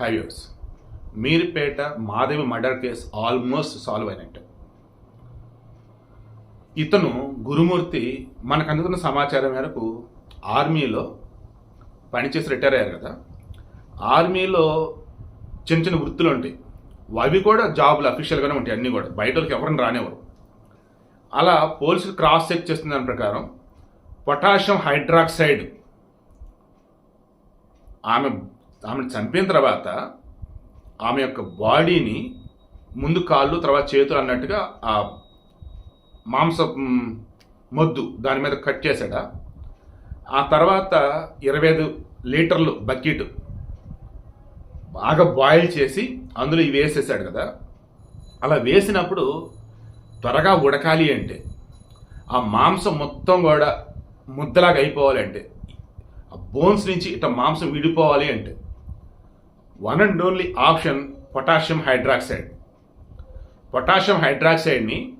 Highways Meerpet Madhavi murder case almost solve అయినట్టు. ఇతను గురుమూర్తి మనకు అందుకున్న సమాచారం మేరకు ఆర్మీలో పనిచేసి రిటైర్ అయ్యారు కదా. ఆర్మీలో చిన్న చిన్న వృత్తులు ఉంటాయి. అవి కూడా జాబులు అఫీషియల్గానే ఉంటాయి అన్నీ కూడా. బయట వాళ్ళకి ఎవరిని రానివ్వరు. అలా పోలీసులు క్రాస్ చెక్ చేస్తున్న దాని ప్రకారం పొటాషియం హైడ్రాక్సైడ్ ఆమె ఆమెను చంపిన తర్వాత ఆమె యొక్క బాడీని ముందు కాళ్ళు తర్వాత చేతులు అన్నట్టుగా ఆ మాంస మొద్దు దాని మీద కట్ చేశాడా. ఆ తర్వాత ఇరవై ఐదు లీటర్లు బకెట్ బాగా బాయిల్ చేసి అందులో ఇవి వేసేసాడు కదా. అలా వేసినప్పుడు త్వరగా ఉడకాలి అంటే ఆ మాంసం మొత్తం కూడా ముద్దలాగా అయిపోవాలి అంటే ఆ బోన్స్ నుంచి ఇట్లా మాంసం విడిపోవాలి అంటే one and only option potassium hydroxide potassium హైడ్రాక్సైడ్ని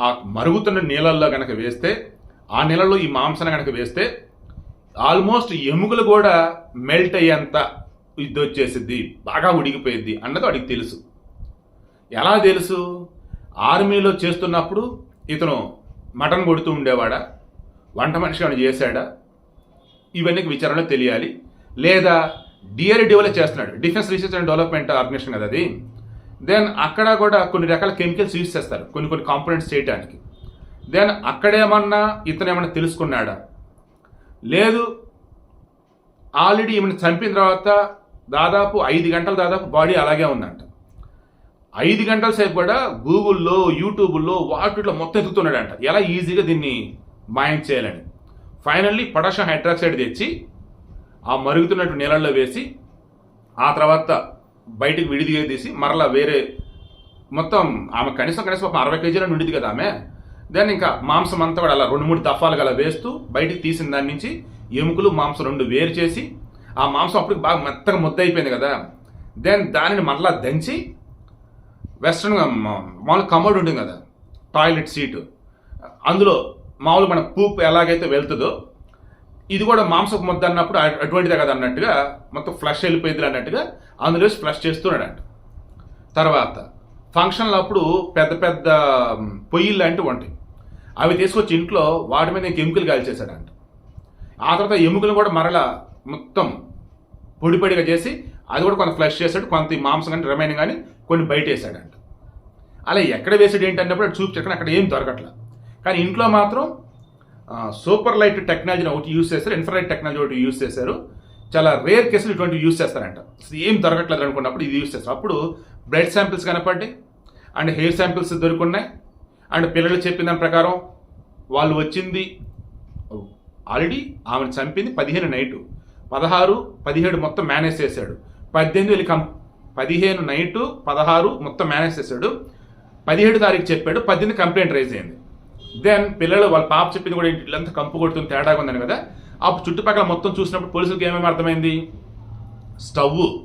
ఆ మరుగుతున్న నీళ్ళల్లో కనుక వేస్తే ఆ నీళ్ళలో ఈ మాంసాన్ని కనుక వేస్తే ఆల్మోస్ట్ ఎముకలు కూడా మెల్ట్ అయ్యేంత ఇది వచ్చేసిద్ది బాగా ఉడిగిపోయింది అన్నది వాడికి తెలుసు. ఎలా తెలుసు? ఆర్మీలో చేస్తున్నప్పుడు ఇతను మటన్ కొడుతూ ఉండేవాడా? వంట మనిషి ఏమైనా చేశాడా? ఇవన్నీ విచారణలో తెలియాలి. లేదా డిఆర్డిఓలో చేస్తున్నాడు. Defence research and development organisation కదా అది. దెన్ అక్కడ కూడా కొన్ని రకాల కెమికల్స్ యూజ్ చేస్తారు. కొన్ని కొన్ని కాంపోనెంట్స్ చేయడానికి దెన్ అక్కడేమన్నా ఇతను ఏమన్నా తెలుసుకున్నాడా? లేదు. ఆల్రెడీ ఈమెను చంపిన తర్వాత దాదాపు ఐదు గంటల దాదాపు బాడీ అలాగే ఉందంట. ఐదు గంటల సేపు కూడా గూగుల్లో యూట్యూబ్లో వాటిలో మొత్తం ఎదుగుతున్నాడంట. ఎలా ఈజీగా దీన్ని మాయం చేయాలని. ఫైనల్లీ పొటాషియం హైడ్రాక్సైడ్ తెచ్చి ఆ మరుగుతున్నట్టు నీళ్ళల్లో వేసి ఆ తర్వాత బయటికి విడిదిగా తీసి మరలా వేరే మొత్తం ఆమె కనీసం కనీసం ఒక అరవై కేజీల ఉండిది కదా ఆమె. దెన్ ఇంకా మాంసం అంతా కూడా అలా రెండు మూడు దఫాలుగా అలా వేస్తూ బయటికి తీసిన దాని నుంచి ఎముకలు మాంసం రెండు వేరు చేసి ఆ మాంసం అప్పటికి బాగా మెత్తగా ముద్ద అయిపోయింది కదా. దెన్ దానిని మరలా దంచి వెస్ట్రన్ మామూలు కమోడ్ ఉంటుంది కదా టాయిలెట్ సీటు అందులో మామూలు మన పూప్ ఎలాగైతే వెళ్తుందో ఇది కూడా మాంసపు ముద్ద అన్నప్పుడు అటువంటిదే కదా అన్నట్టుగా మొత్తం ఫ్లష్ వెళ్ళిపోయింది అన్నట్టుగా అందులో ఫ్లష్ చేస్తున్నాడంట. తర్వాత ఫంక్షన్లు అప్పుడు పెద్ద పెద్ద పొయ్యిలు లాంటివి ఉంటాయి. అవి తీసుకొచ్చి ఇంట్లో వాటి మీద ఎముకలు కాల్చేశాడంట. ఆ తర్వాత ఎముకలు కూడా మరలా మొత్తం పొడి పొడిగా చేసి అది కూడా కొంత ఫ్లష్ చేశాడు కొంత మాంసం కానీ రిమైనింగ్ కానీ కొన్ని బయట వేసాడంట అలా ఎక్కడ వేసాడు ఏంటి అన్నప్పుడు చూపించక్కడ అక్కడ ఏం దొరకట్లా. కానీ ఇంట్లో మాత్రం సూపర్ లైట్ టెక్నాలజీని ఒకటి యూస్ చేశారు ఇన్ఫ్రారెడ్ టెక్నాలజీ ఒకటి యూస్ చేశారు. చాలా రేర్ కేసులు ఇటువంటి యూస్ చేస్తారంట. ఏం దొరకట్లేదు అనుకున్నప్పుడు ఇది యూస్ చేస్తారు. అప్పుడు బ్లడ్ శాంపిల్స్ కనపడ్డాయి అండ్ హెయిర్ శాంపిల్స్ దొరుకున్నాయి అండ్ పిల్లలు చెప్పిన దాని ప్రకారం వాళ్ళు వచ్చింది ఆల్రెడీ ఆమెను చంపింది పదిహేను నైటు. పదహారు పదిహేడు మొత్తం మేనేజ్ చేశాడు. పద్దెనిమిది వెళ్ళి కం పదిహేను నైటు పదహారు మొత్తం మేనేజ్ చేశాడు. పదిహేడు తారీఖు చెప్పాడు పద్దెనిమిది కంప్లైంట్ రైజ్ అయింది. దెన్ పిల్లలు వాళ్ళ పాప చెప్పింది కూడా ఇల్లంతా కంపు కొడుతుంది తేడాగా ఉందని కదా? ఆ చుట్టుపక్కల మొత్తం చూసినప్పుడు పోలీసులకు ఏమేమి అర్థమైంది? స్టవ్.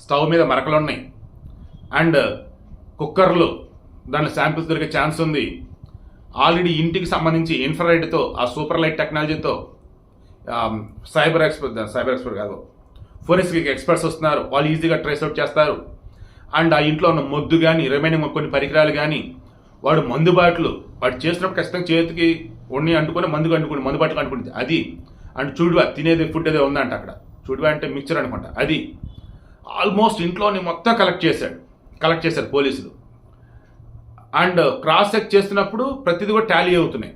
స్టవ్ మీద మరకలు ఉన్నాయి. అండ్ కుక్కర్లు. దాని శాంపిల్స్ దొరికే ఛాన్స్ ఉంది. ఆల్రెడీ ఇంటికి సంబంధించి ఇన్ఫ్రారెడ్తో ఆ సూపర్ లైట్ టెక్నాలజీతో సైబర్ ఎక్స్పర్ట్ సైబర్ ఎక్స్పర్ట్ కాదు. ఫోరెన్సిక్ ఎక్స్పర్ట్స్ వస్తున్నారు. వాళ్ళు ఈజీగా ట్రేస్ అవుట్ చేస్తారు. అండ్ ఆ ఇంట్లో ఉన్న మొద్దు కానీ రిమైనింగ్ కొన్ని పరికరాలు కానీ వాడు మందు బాటలు వాడు చేసినప్పుడు ఖచ్చితంగా చేతికి ఉన్ని అంటుకొని మందుకు అంటుకుని మందు బాటలు అంటుకుంటుంది. అది. అండ్ చూడువా తినేది ఫుడ్ ఏదో ఉందంట అక్కడ. చూడువా అంటే మిక్చర్ అనుకుంటా అది. ఆల్మోస్ట్ ఇంట్లోని మొత్తం కలెక్ట్ చేశాడు. కలెక్ట్ చేశారు పోలీసులు. అండ్ క్రాస్ చెక్ చేస్తున్నప్పుడు ప్రతిదీ కూడా టాలీ అవుతున్నాయి.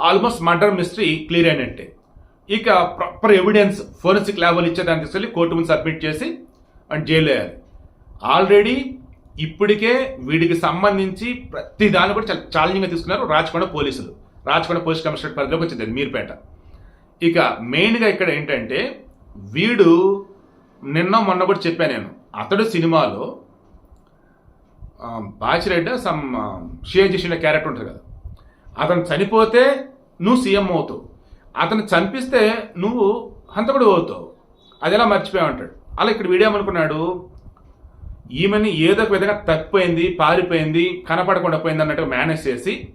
ఆల్మోస్ట్ మర్డర్ మిస్టరీ క్లియర్ అయినట్టే. ఇక ప్రాపర్ ఎవిడెన్స్ ఫోరెన్సిక్ ల్యాబ్ ఇచ్చేదానికి తీసుకెళ్ళి కోర్టు ముందు సబ్మిట్ చేసి అండ్ జైలు వేయాలి. ఆల్రెడీ ఇప్పటికే వీడికి సంబంధించి ప్రతి దాన్ని కూడా చాలా ఛాలెంజింగ్గా తీసుకున్నారు రాచకొండ పోలీసులు. రాచకొండ పోలీస్ కమిషనర్ పరిధిలోకి వచ్చింది మీర్పేట. ఇక మెయిన్గా ఇక్కడ ఏంటంటే వీడు నిన్న మొన్న కూడా చెప్పాను నేను అతడు సినిమాలో బాచిరెడ్డి సమ్ షేర్ చేసిన క్యారెక్టర్ ఉంటుంది కదా. అతను చనిపోతే నువ్వు సీఎం అవుతావు. అతను చంపిస్తే నువ్వు హంతకుడు అవుతావు. అది ఎలా మర్చిపోయావు అంటాడు. అలా ఇక్కడ వీడేమనుకున్నాడు ఈమెని ఏదో ఒక విధంగా తప్పిపోయింది పారిపోయింది కనపడకుండా పోయింది అన్నట్టుగా మేనేజ్ చేసి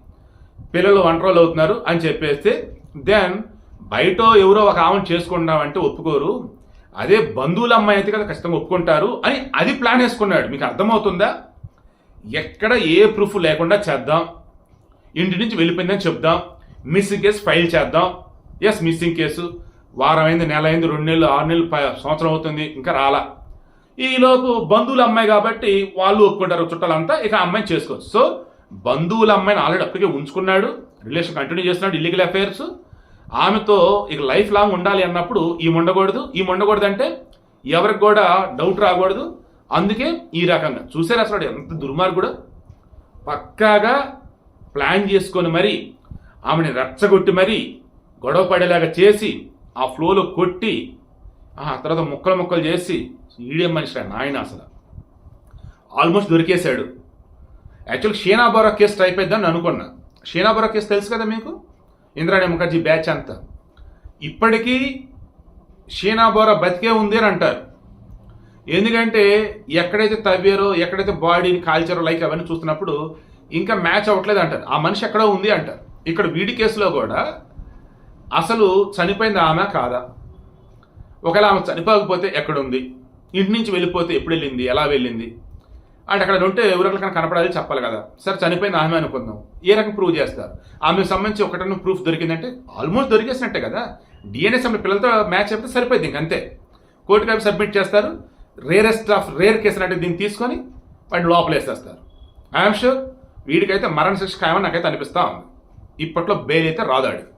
పిల్లలు వంటరోలు అవుతున్నారు అని చెప్పేస్తే దెన్ బయట ఎవరో ఒక ఆమెను చేసుకుంటామంటే ఒప్పుకోరు. అదే బంధువుల అమ్మాయి అయితే కదా ఖచ్చితంగా ఒప్పుకుంటారు అని అది ప్లాన్ వేసుకున్నాడు మీకు అర్థమవుతుందా? ఎక్కడ ఏ ప్రూఫ్ లేకుండా చేద్దాం. ఇంటి నుంచి వెళ్ళిపోయిందని చెప్దాం. మిస్సింగ్ కేసు ఫైల్ చేద్దాం. ఎస్ మిస్సింగ్ కేసు వారం అయింది నెల అయింది రెండు నెలలు ఆరు నెలలు ప- సంవత్సరం అవుతుంది ఇంకా రాలా. ఈలోపు బంధువుల అమ్మాయి కాబట్టి వాళ్ళు ఒప్పుకుంటారు చుట్టాలంతా ఇక అమ్మాయిని చేసుకోవచ్చు. సో బంధువుల అమ్మాయిని ఆల్రెడీ అప్పటికే ఉంచుకున్నాడు రిలేషన్ కంటిన్యూ చేస్తున్నాడు ఇల్లీగల్ అఫైర్స్ ఆమెతో ఇక లైఫ్ లాంగ్ ఉండాలి అన్నప్పుడు ఈ ఉండకూడదు. ఈ ఉండకూడదు అంటే ఎవరికి కూడా డౌట్ రాకూడదు. అందుకే ఈ రకంగా. చూసారు అసలు ఎంత దుర్మార్గుడు? పక్కాగా ప్లాన్ చేసుకొని మరి ఆమెని రెచ్చగొట్టి మరి గొడవ పడేలాగా చేసి ఆ ఫ్లోలో కొట్టి ఆ తర్వాత ముక్కలు ముక్కలు చేసి ఈడియం మనిషి నాయన అసలు. Almost దొరికేశాడు. Actual Sheena Bora case type అయిద్దని అనుకున్నా. షీనా బోరా కేసు తెలుసు కదా మీకు? ఇంద్రాణి ముఖర్జీ బ్యాచ్ అంతా. ఇప్పటికీ షీనా బోరా బతికే ఉంది అని అంటారు. ఎందుకంటే ఎక్కడైతే తవ్వారో ఎక్కడైతే బాడీని కాల్చారో లైక్ అవన్నీ చూస్తున్నప్పుడు ఇంకా మ్యాచ్ అవ్వట్లేదు అంటారు. ఆ మనిషి ఎక్కడో ఉంది అంటారు. ఇక్కడ వీడి కేసులో కూడా అసలు చనిపోయింది ఆమె కాదా? ఒకవేళ ఆమె చనిపోకపోతే ఎక్కడుంది? ఇంటి నుంచి వెళ్ళిపోతే ఎప్పుడు వెళ్ళింది? ఎలా వెళ్ళింది? అంటే అక్కడ ఉంటే ఎవరికైనా కనపడాలి చెప్పాలి కదా. సరే చనిపోయింది ఆమె అనుకుందాం. ఏ రకం ప్రూవ్ చేస్తారు? ఆమెకు సంబంధించి ఒకటన్నా ప్రూఫ్ దొరికిందంటే ఆల్మోస్ట్ దొరికేసినట్టే కదా. డిఎన్ఏ సమ్మె పిల్లలతో మ్యాచ్ అయిపోతే సరిపోయింది ఇంక అంతే. కోర్టుకి అవి సబ్మిట్ చేస్తారు. రేరెస్ట్ ఆఫ్ రేర్ కేసు అంటే దీన్ని తీసుకొని వాడిని లోపలేసేస్తారు. ఐఎమ్ షూర్ వీడికైతే మరణ శిక్ష ఖాయమని నాకైతే అనిపిస్తూ ఉంది. ఇప్పట్లో బెయిల్ అయితే రాదాడు.